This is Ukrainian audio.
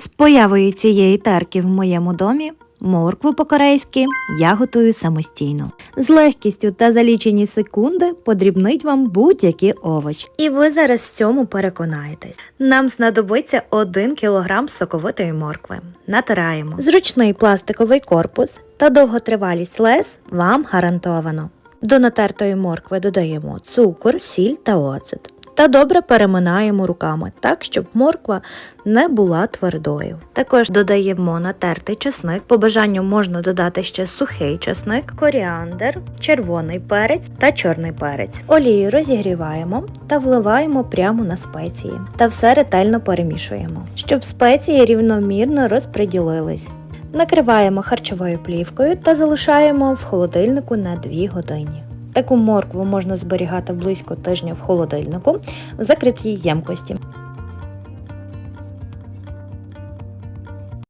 З появою цієї терки в моєму домі моркву по-корейськи я готую самостійно. З легкістю та за лічені секунди подрібнить вам будь-який овоч. І ви зараз в цьому переконаєтесь. Нам знадобиться 1 кг соковитої моркви. Натираємо. Зручний пластиковий корпус та довготривалість лез вам гарантовано. До натертої моркви додаємо цукор, сіль та оцет. Та добре переминаємо руками так, щоб морква не була твердою. Також додаємо натертий чесник. По бажанню можна додати ще сухий чесник, коріандр, червоний перець та чорний перець. Олію розігріваємо та вливаємо прямо на спеції. Та все ретельно перемішуємо, щоб спеції рівномірно розподілились. Накриваємо харчовою плівкою та залишаємо в холодильнику на 2 години. Таку моркву можна зберігати близько тижня в холодильнику в закритій ємкості.